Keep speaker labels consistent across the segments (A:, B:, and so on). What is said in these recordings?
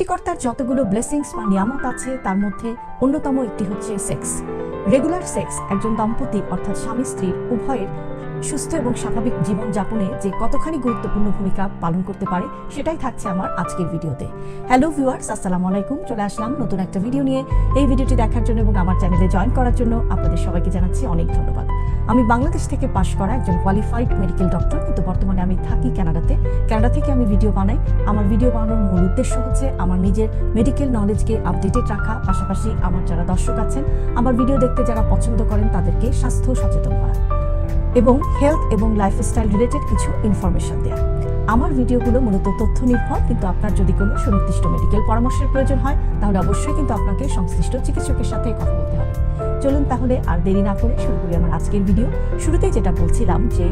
A: সৃষ্টিকর্তার যতগুলো ব্লেসিংস বা নিয়ামত আছে, তার মধ্যে অন্যতম একটি হচ্ছে সেক্স রেগুলার সেক্স একজন দম্পতি অর্থাৎ স্বামী স্ত্রীর উভয়ের সুস্থ এবং স্বাভাবিক জীবনযাপনে যে কতখানি গুরুত্বপূর্ণ ভূমিকা পালন করতে পারে, সেটাই থাকছে আমার আজকের ভিডিওতে। হ্যালো ভিউয়ার্স আসসালামু আলাইকুম। চলে আসলাম নতুন একটা ভিডিও নিয়ে। এই ভিডিওটি দেখার জন্য এবং আমার চ্যানেলে জয়েন করার জন্য আপনাদের সবাইকে জানাচ্ছি অনেক ধন্যবাদ। আমি বাংলাদেশ থেকে পাশ করা একজন কোয়ালিফাইড মেডিকেল ডক্টর কিন্তু বর্তমানে আমি থাকি কানাডাতে কানাডা থেকে আমি ভিডিও বানাই। আমার ভিডিও বানানোর মূল উদ্দেশ্য হচ্ছে আমার নিজের মেডিকেল নলেজকে আপডেটেড রাখা। পাশাপাশি আমার যারা দর্শক আছেন, আমার ভিডিও দেখতে যারা পছন্দ করেন, তাদেরকে স্বাস্থ্য সচেতন করা। এবং হেলথ এবং লাইফস্টাইল রিলেটেড কিছু ইনফরমেশন দেওয়া আমার ভিডিওগুলো মূলত তথ্য নির্ভর, কিন্তু আপনার যদি কোনো সুনির্দিষ্ট মেডিকেল পরামর্শের প্রয়োজন হয়, তাহলে অবশ্যই কিন্তু আপনাকে সংশ্লিষ্ট চিকিৎসকের সাথে কথা বলতে হবে। চলুন তাহলে আর দেরি না করে শুরু করি আমার আজকের ভিডিও শুরুতেই যেটা বলছিলাম যে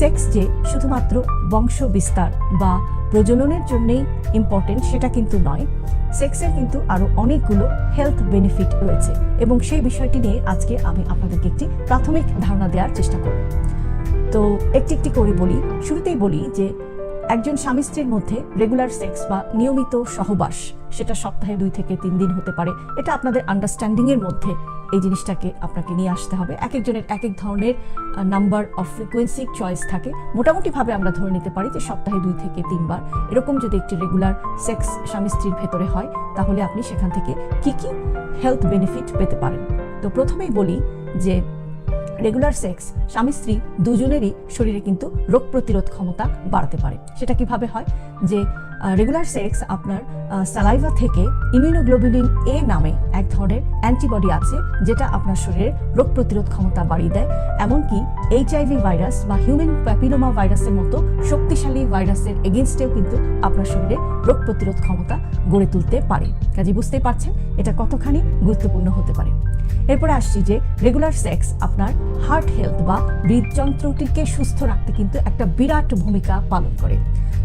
A: সেক্স যে শুধুমাত্র বংশ বিস্তার বা প্রজননের জন্যেই ইম্পর্টেন্ট সেটা কিন্তু নয়। সেক্সের কিন্তু আরও অনেকগুলো হেলথ বেনিফিট রয়েছে এবং সেই বিষয়টি নিয়ে আজকে আমি আপনাদেরকে একটি প্রাথমিক ধারণা দেওয়ার চেষ্টা করব। তো একটি একটি করে বলি, শুরুতেই বলি যে একজন স্বামী স্ত্রীর মধ্যে রেগুলার সেক্স বা নিয়মিত সহবাস, সেটা সপ্তাহে দুই থেকে তিন দিন হতে পারে। এটা আপনাদের আন্ডারস্ট্যান্ডিং এর মধ্যে এই জিনিসটাকে আপনাকে নিয়ে আসতে হবে। এক একজনের এক এক ধরনের নাম্বার অফ ফ্রিকোয়েন্সি চয়েস থাকে। মোটামুটিভাবে আমরা ধরে নিতে পারি যে সপ্তাহে দুই থেকে তিনবার। এরকম যদি একটি রেগুলার সেক্স স্বামী স্ত্রীর ভেতরে হয়, তাহলে আপনি সেখান থেকে কি কি হেলথ বেনিফিট পেতে পারেন? তো প্রথমেই বলি যে রেগুলার সেক্স, স্বামী স্ত্রী দুজনেরই শরীরে কিন্তু রোগ প্রতিরোধ ক্ষমতা বাড়াতে পারে। সেটা কীভাবে হয়? যে রেগুলার সেক্স আপনার স্যালাইভা থেকে ইমিউনোগ্লোবুলিন এ নামে এক ধরনের অ্যান্টিবডি আছে, যেটা আপনার শরীরের রোগ প্রতিরোধ ক্ষমতা বাড়িয়ে দেয়। এমনকি এইচআইভি ভাইরাস বা হিউম্যান প্যাপিলোমা ভাইরাসের মতো শক্তিশালী ভাইরাসের এগেনস্টেও কিন্তু আপনার শরীরে রোগ প্রতিরোধ ক্ষমতা গড়ে তুলতে পারে। কাজে বুঝতেই পারছেন, এটা কতখানি গুরুত্বপূর্ণ হতে পারে। এরপরে আসছি যে রেগুলার সেক্স আপনার হার্ট হেলথ বা হৃদযন্ত্রটিকে সুস্থ রাখতে কিন্তু একটা বিরাট ভূমিকা পালন করে।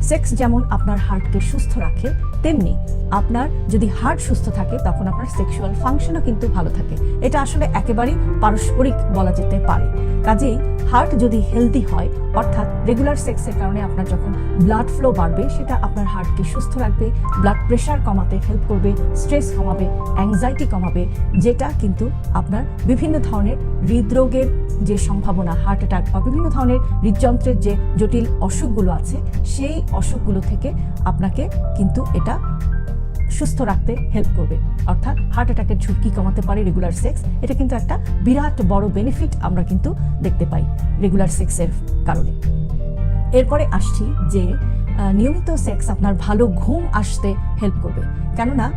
A: সেক্স যেমন আপনার হার্টকে সুস্থ রাখে, তেমনি আপনার যদি হার্ট সুস্থ থাকে, তখন আপনার সেক্সুয়াল ফাংশনও কিন্তু ভালো থাকে। এটা আসলে একেবারেই পারস্পরিক বলা যেতে পারে। কাজেই হার্ট যদি হেলদি হয়, অর্থাৎ রেগুলার সেক্সের কারণে আপনার যখন ব্লাড ফ্লো বাড়বে, সেটা আপনার হার্টকে সুস্থ রাখবে ব্লাড প্রেশার কমাতে হেল্প করবে স্ট্রেস কমাবে অ্যাংজাইটি কমাবে, যেটা কিন্তু আপনার বিভিন্ন ধরনের হৃদরোগের যে সম্ভাবনা হার্ট অ্যাটাক বা বিভিন্ন ধরনের হৃদযন্ত্রের যে জটিল অসুখগুলো আছে, সেই অসুখগুলো থেকে আপনাকে কিন্তু এটা সুস্থ রাখতে হেল্প করবে। অর্থাৎ হার্ট অ্যাটাকের ঝুঁকি কমাতে পারে রেগুলার সেক্স এটা কিন্তু একটা বিরাট বড় বেনিফিট আমরা কিন্তু দেখতে পাই রেগুলার সেক্সের কারণে। এরপরে আসছি যে নিয়মিত সেক্স আপনার ভালো ঘুম আসতে হেল্প করবে। কেননা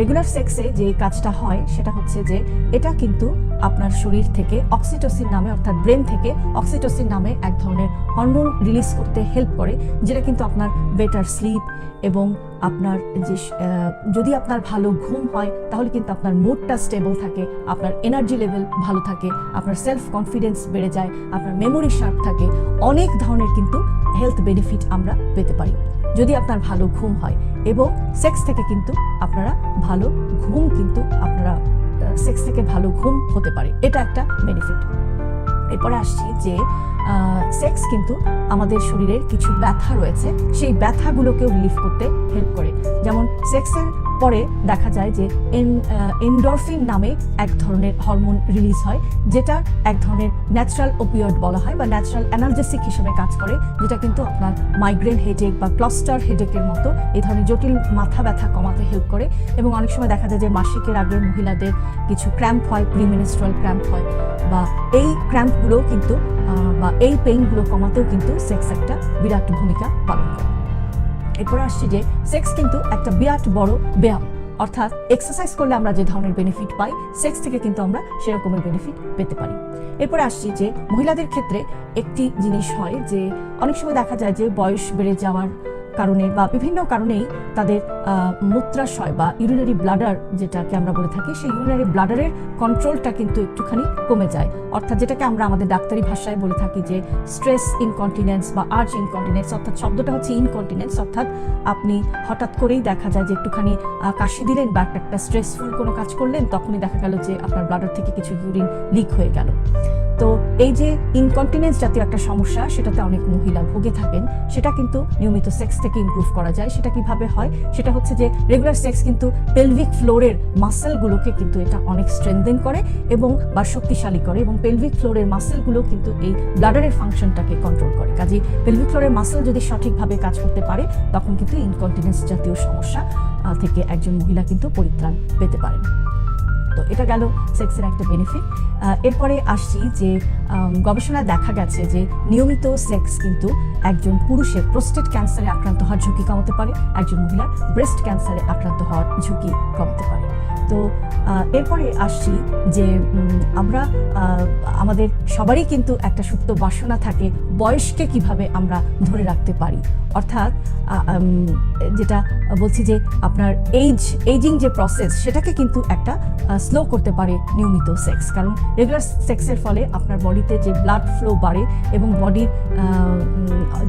A: রেগুলার সেক্সে যে কাজটা হয়, সেটা হচ্ছে যে এটা কিন্তু আপনার শরীর থেকে অক্সিটোসিন নামে, অর্থাৎ ব্রেন থেকে অক্সিটোসিন নামে এক ধরনের হরমোন রিলিজ করতে হেল্প করে, যেটা কিন্তু আপনার বেটার স্লিপ এবং আপনার যে যদি আপনার ভালো ঘুম হয়, তাহলে কিন্তু আপনার মুডটা স্টেবল থাকে, আপনার এনার্জি লেভেল ভালো থাকে, আপনার সেলফ কনফিডেন্স বেড়ে যায়, আপনার মেমোরি শার্প থাকে, অনেক ধরনের কিন্তু হেলথ বেনিফিট আমরা পেতে পারি। যদি আপনার ভালো ঘুম হয়, এবং সেক্স থেকে কিন্তু আপনারা ভালো ঘুম কিন্তু আপনারা সেক্স থেকে ভালো ঘুম হতে পারে, এটা একটা বেনিফিট এরপরে আসছি যে সেক্স কিন্তু আমাদের শরীরের কিছু ব্যথা রয়েছে। সেই ব্যথাগুলোকেও রিলিফ করতে হেল্প করে। যেমন সেক্সের পরে দেখা যায় যে এন্ডরফিন নামে এক ধরনের হরমোন রিলিজ হয়, যেটা এক ধরনের ন্যাচারাল ওপিয়ড বলা হয় বা ন্যাচারাল অ্যানালজেসিক হিসেবে কাজ করে, যেটা কিন্তু আপনার মাইগ্রেন হেডেক বা ক্লাস্টার হেডেকের মতো এই ধরনের জটিল মাথা ব্যথা কমাতে হেল্প করে। এবং অনেক সময় দেখা যায় যে মাসিকের আগে মহিলাদের কিছু ক্র্যাম্প হয় প্রিমিনিস্ট্রাল ক্র্যাম্প হয়, বা এই ক্র্যাম্পগুলোও কিন্তু বা এই পেইনগুলো কমাতেও কিন্তু সেক্স একটা বিরাট ভূমিকা পালন করে। এরপর আসছি যে সেক্স কিন্তু একটা বিরাট বড় ব্যায়াম। অর্থাৎ এক্সারসাইজ করলে আমরা যে ধরনের বেনিফিট পাই সেক্স থেকে কিন্তু আমরা সেরকমের বেনিফিট পেতে পারি। এরপরে আসছি যে মহিলাদের ক্ষেত্রে একটি জিনিস হয় যে অনেক সময় দেখা যায় যে বয়স বেড়ে যাওয়ার কারণে বা বিভিন্ন কারণেই তাদের মূত্রাশয় বা ইউরিনারি ব্লাডার যেটাকে আমরা বলে থাকি, সেই ইউরিনারি ব্লাডারের কন্ট্রোলটা কিন্তু একটুখানি কমে যায়। অর্থাৎ যেটাকে আমরা আমাদের ডাক্তারি ভাষায় বলে থাকি যে স্ট্রেস ইনকন্টিনেন্স বা আর্চ ইনকন্টিনেন্স অর্থাৎ শব্দটা হচ্ছে ইনকন্টিনেন্স অর্থাৎ আপনি হঠাৎ করেই দেখা যায় যে একটুখানি কাশি দিলেন বা একটা স্ট্রেসফুল কোনো কাজ করলেন, তখনই দেখা গেল যে আপনার ব্লাডার থেকে কিছু ইউরিন লিক হয়ে গেল। তো এই যে ইনকন্টিনেন্স জাতীয় একটা সমস্যা, সেটাতে অনেক মহিলা ভুগে থাকেন। সেটা কিন্তু নিয়মিত সেক্স থেকে ইমপ্রুভ করা যায়। সেটা কীভাবে হয়? সেটা হচ্ছে যে রেগুলার সেক্স কিন্তু পেলভিক ফ্লোরের মাসেলগুলোকে কিন্তু এটা অনেক স্ট্রেংদেন করে এবং বা শক্তিশালী করে এবং পেলভিক ফ্লোরের মাসেলগুলো কিন্তু এই ব্লাডারের ফাংশনটাকে কন্ট্রোল করে। কাজে পেলভিক ফ্লোরের মাসেল যদি সঠিকভাবে কাজ করতে পারে, তখন কিন্তু ইনকন্টিনেন্স জাতীয় সমস্যা থেকে একজন মহিলা কিন্তু পরিত্রাণ পেতে পারেন। তো এটা গেল সেক্সের একটা বেনিফিট এরপরে আসছি যে গবেষণায় দেখা গেছে যে নিয়মিত সেক্স কিন্তু একজন পুরুষের প্রোস্টেট ক্যান্সারে আক্রান্ত হওয়ার ঝুঁকি কমাতে পারে, একজন মহিলার ব্রেস্ট ক্যান্সারে আক্রান্ত হওয়ার ঝুঁকি কমাতে পারে। তো এরপরে আসছি যে আমরা আমাদের সবারই কিন্তু একটা সুপ্ত বাসনা থাকে বয়সকে কীভাবে আমরা ধরে রাখতে পারি। অর্থাৎ যেটা বলছি যে আপনার এইজ এইজিং যে প্রসেস সেটাকে কিন্তু একটা স্লো করতে পারে নিয়মিত সেক্স কারণ রেগুলার সেক্সের ফলে আপনার বডিতে যে ব্লাড ফ্লো বাড়ে এবং বডির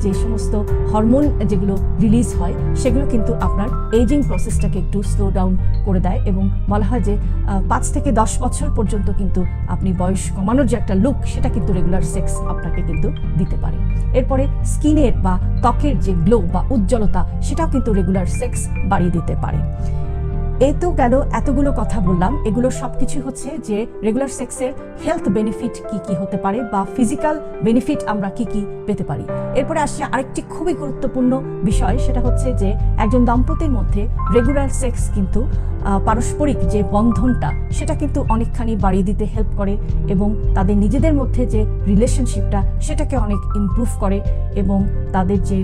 A: যে সমস্ত হরমোন যেগুলো রিলিজ হয়, সেগুলো কিন্তু আপনার এইজিং প্রসেসটাকে একটু স্লো ডাউন করে দেয় এবং বলা হয় যে পাঁচ থেকে দশ বছর পর্যন্ত কিন্তু আপনি বয়স কমানোর যে একটা লুক সেটা কিন্তু রেগুলার সেক্স আপনাকে কিন্তু দিতে পারে। এরপরে স্কিনের বা ত্বকের যে গ্লো বা উজ্জ্বলতা, সেটাও কিন্তু রেগুলার সেক্স বাড়িয়ে দিতে পারে। এই তো গেল এতগুলো কথা বললাম। এগুলো সবকিছু হচ্ছে যে রেগুলার সেক্সের হেলথ বেনিফিট কি কি হতে পারে বা ফিজিক্যাল বেনিফিট আমরা কি কি পেতে পারি। এরপরে আসছে আরেকটি খুবই গুরুত্বপূর্ণ বিষয়, সেটা হচ্ছে যে একজন দম্পতির মধ্যে রেগুলার সেক্স কিন্তু পারস্পরিক যে বন্ধনটা, সেটা কিন্তু অনেকখানি বাড়িয়ে দিতে হেল্প করে এবং তাদের নিজেদের মধ্যে যে রিলেশনশিপটা সেটাকে অনেক ইমপ্রুভ করে এবং তাদের যে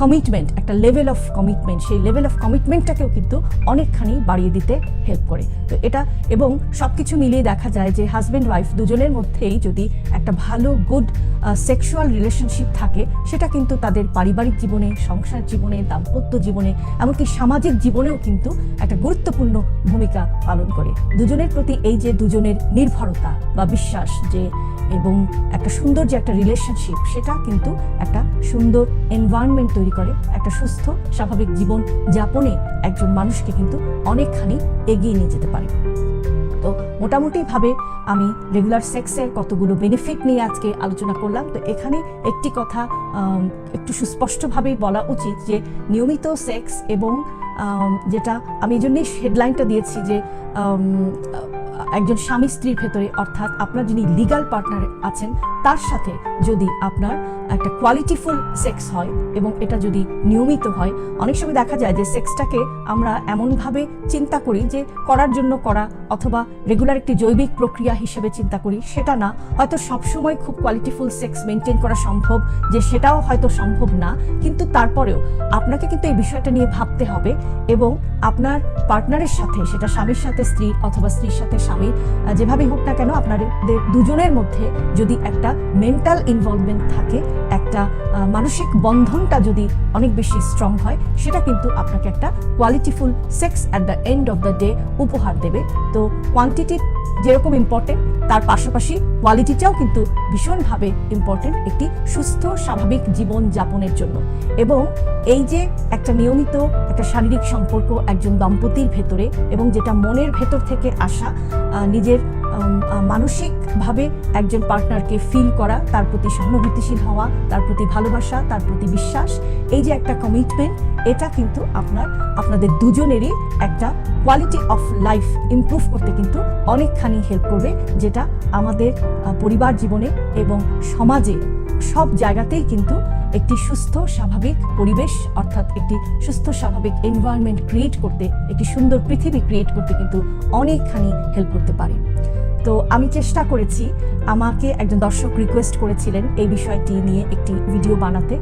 A: কমিটমেন্ট একটা লেভেল অফ কমিটমেন্ট সেই লেভেল অফ কমিটমেন্টটাকেও কিন্তু অনেকখানি বাড়িয়ে দিতে হেল্প করে। তো এটা এবং সব কিছু মিলিয়ে দেখা যায় যে হাজব্যান্ড ওয়াইফ দুজনের মধ্যেই যদি একটা ভালো গুড সেক্সুয়াল রিলেশনশিপ থাকে, সেটা কিন্তু তাদের পারিবারিক জীবনে, সংসার জীবনে, দাম্পত্য জীবনে, এমনকি সামাজিক জীবনেও কিন্তু একটা গুরুত্বপূর্ণ ভূমিকা পালন করে। দুজনের প্রতি এই যে দুজনের নির্ভরতা বা বিশ্বাস যে এবং একটা সুন্দর যে একটা রিলেশনশিপ সেটা কিন্তু একটা সুন্দর এনভায়রনমেন্ট তৈরি করে একটা সুস্থ, স্বাভাবিক জীবন যাপনে একজন মানুষকে কিন্তু অনেকখানি এগিয়ে নিয়ে যেতে পারে। তো মোটামুটিভাবে আমি রেগুলার সেক্সের কতগুলো বেনিফিট নিয়ে আজকে আলোচনা করলাম। তো এখানে একটি কথা একটু সুস্পষ্টভাবেই বলা উচিত যে নিয়মিত সেক্স এবং যেটা আমি এই জন্যই হেডলাইনটা দিয়েছি যে একজন স্বামী স্ত্রীর ভেতরে অর্থাৎ আপনার যিনি লিগাল পার্টনার আছেন, তার সাথে যদি আপনার একটা কোয়ালিটিফুল সেক্স হয় এবং এটা যদি নিয়মিত হয় অনেক সময় দেখা যায় যে সেক্সটাকে আমরা এমনভাবে চিন্তা করি যে করার জন্য করা অথবা রেগুলার একটি জৈবিক প্রক্রিয়া হিসেবে চিন্তা করি সেটা না। হয়তো সবসময় খুব কোয়ালিটিফুল সেক্স মেনটেন করা সম্ভব যে সেটাও হয়তো সম্ভব না কিন্তু তারপরেও আপনাকে কিন্তু এই বিষয়টা নিয়ে ভাবতে হবে এবং আপনার পার্টনারের সাথে সেটা স্বামীর সাথে স্ত্রী অথবা স্ত্রীর সাথে স্বামীর আহ, যেভাবেই হোক না কেন আপনাদের দুজনের মধ্যে যদি একটা মেন্টাল ইনভলভমেন্ট থাকে একটা মানসিক বন্ধনটা যদি অনেক বেশি স্ট্রং হয়, সেটা কিন্তু আপনাকে একটা qualityful sex at the end of the day উপহার দেবে। তো কোয়ান্টিটি যেরকম ইম্পর্টেন্ট তার পাশাপাশি কোয়ালিটিটাও কিন্তু ভীষণভাবে ইম্পর্টেন্ট একটি সুস্থ, স্বাভাবিক জীবন যাপনের জন্য। এবং এই যে একটা নিয়মিত একটা শারীরিক সম্পর্ক একজন দম্পতির ভেতরে এবং যেটা মনের ভেতর থেকে আসা নিজের মানসিকভাবে একজন পার্টনারকে ফিল করা, তার প্রতি সহানুভূতিশীল হওয়া, তার প্রতি ভালোবাসা, তার প্রতি বিশ্বাস, এই যে একটা কমিটমেন্ট এটা কিন্তু আপনার, আপনাদের দুজনেরই একটা কোয়ালিটি অফ লাইফ ইম্প্রুভ করতে কিন্তু অনেকখানি হেল্প করবে, যেটা আমাদের পরিবার জীবনে এবং সমাজে সব জায়গাতেই কিন্তু একটি সুস্থ, স্বাভাবিক পরিবেশ, অর্থাৎ একটি সুস্থ, স্বাভাবিক এনভায়রনমেন্ট ক্রিয়েট করতে, একটি সুন্দর পৃথিবী ক্রিয়েট করতে কিন্তু অনেকখানি হেল্প করতে পারে। তো আমি চেষ্টা করেছি, আমাকে একজন দর্শক রিকোয়েস্ট করেছিলেন এই বিষয়টি নিয়ে একটি ভিডিও বানাতে।